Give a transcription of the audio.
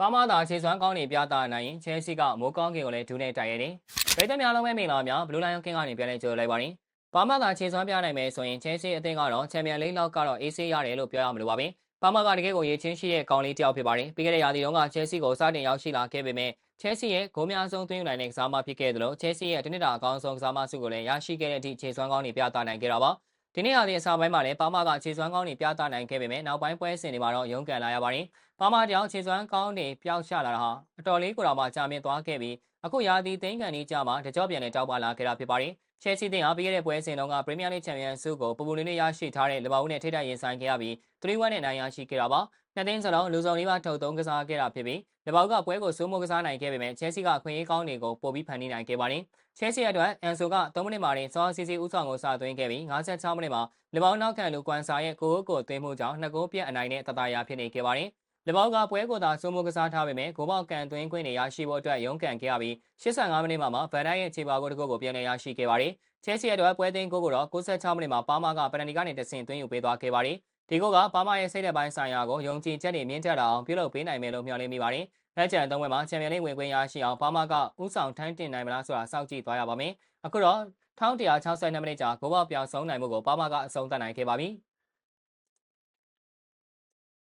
ပါမာသာခြေစွမ်းကောင်းနေပြသနိုင်ရင်ချဲစီကမိုးကောင်းကင်ကိုလည်းဒူးနဲ့တိုက်ရတယ်။ဗိတ်သက်များလုံးပဲမင်္ဂလာများဘလူးလိုင်းကင်းကနေပြန်လဲကြိုလိုက်ပါရင်ပါမာသာခြေစွမ်းပြနိုင်မယ်ဆိုရင်ချဲစီအသင်းကတော့ချန်ပီယံလိလောက်ကတော့အေးဆေးရတယ်လို့ပြောရမလို့ပါပဲ။ပါမာကတကယ်ကိုရေချင်းရှိတဲ့ကောင်းလေးတစ်ယောက်ဖြစ်ပါတယ်။ပြီးခဲ့တဲ့ရာသီတုန်းကချဲစီကိုစတင်ရောက်ရှိလာခဲ့ပေမဲ့ချဲစီရဲ့ဂိုးများဆုံးသွင်းယူနိုင်တဲ့ကစားမဖြစ်ခဲ့သလိုချဲစီရဲ့တနစ်တာအကောင်းဆုံးကစားမစုကိုလည်းရရှိခဲ့တဲ့အထိခြေစွမ်းကောင်းနေပြသနိုင်ခဲ့တာပါ။ ဒီနေ့ရာသီအစပိုင်းမှာလည်းပါမာကခြေစွမ်းကောင်းနေပြသနိုင်ခဲ့ပေမဲ့နောက်ပိုင်းပွဲစဉ်တွေမှာတော့ရုန်းကန်လာရပါတယ်။ပါမာကြောင့်ခြေစွမ်းကောင်းနေပျောက်ကျလာတာဟာအတော်လေးကိုတော့မှကြာမြင့်သွားခဲ့ပြီးအခုရာသီသိန်းကန်ကြီးကြမှာတကြောပြန်နဲ့တောက်ပါလာခဲ့တာဖြစ်ပါတယ်။ချဲစီတင်ဟာပြီးခဲ့တဲ့ပွဲစဉ်တုန်းကပရီးမီးယားလိချန်ပီယံဆုကိုပူပူလေးလေးရရှိထားတဲ့လီဗာပူးနဲ့ထိတိုက်ရင်ဆိုင်ခဲ့ရပြီး 3-1နဲ့နိုင်ရရှိခဲ့တာပါ။နှစ်သိန်းစလုံးလူဆောင်လေးပါထုတ်သုံးကစားခဲ့တာဖြစ်ပြီးလီဗာပူးကပွဲကိုစိုးမိုးကစားနိုင်ခဲ့ပေမဲ့ချဲစီကအခွင့်အရေးကောင်းတွေကိုပို့ပြီးဖန်တီးနိုင်ခဲ့ပါတယ်။ချဲစီအတွက်အန်ဆိုက3မိနစ်မှတင်စောစီစီဦးဆောင်ကိုစသွင်းခဲ့ပြီး56မိနစ်မှာလီဗာပူးနောက်ခံလူကွမ်ဆာရဲ့ကိုကိုကိုသွင်းမှုကြောင့်နှစ်ဂိုးပြတ်အနိုင်နဲ့တတရာဖြစ်နေခဲ့ပါတယ်။လီဗာပူးကပွဲကိုသာစိုးမိုးကစားထားပေမဲ့ဂိုးပေါက်ကန်သွင်းခွင့်တွေရရှိဖို့အတွက်ရုန်းကန်ခဲ့ရပြီး85မိနစ်မှာမှဗန်ဒိုက်ရဲ့ခြေပါကိုတစ်ခုကိုပြန်လည်ရရှိခဲ့ပါတယ်။ချဲစီအတွက်ပွဲသိမ်းကိုကိုတော့96မိနစ်မှာပါမာကပနနီကနေတဆင့်သွင်းယူပေးသွားခဲ့ပါတယ်။ ဒီကိုကပါမာရဲ့စိတ်သက်ပိုင်းဆိုင်ရာကိုယုံကြည်ချက်တွေမြင့်တက်လာအောင်ပြုလုပ်ပေးနိုင်မယ်လို့မျှော်လင့်မိပါတယ်။လက်ကျန်သုံးပွဲမှာချန်ပီယံလိဝင်ခွင့်ရရှိအောင်ပါမာကဥဆောင်ထမ်းတင်နိုင်မလားဆိုတာစောင့်ကြည့်သွားရပါမယ်။အခုတော့1162မိနစ်ကြာဂိုးပေါက်ပြောင်းဆုံးနိုင်မှုကိုပါမာကအဆုံးသတ်နိုင်ခဲ့ပါပြီ။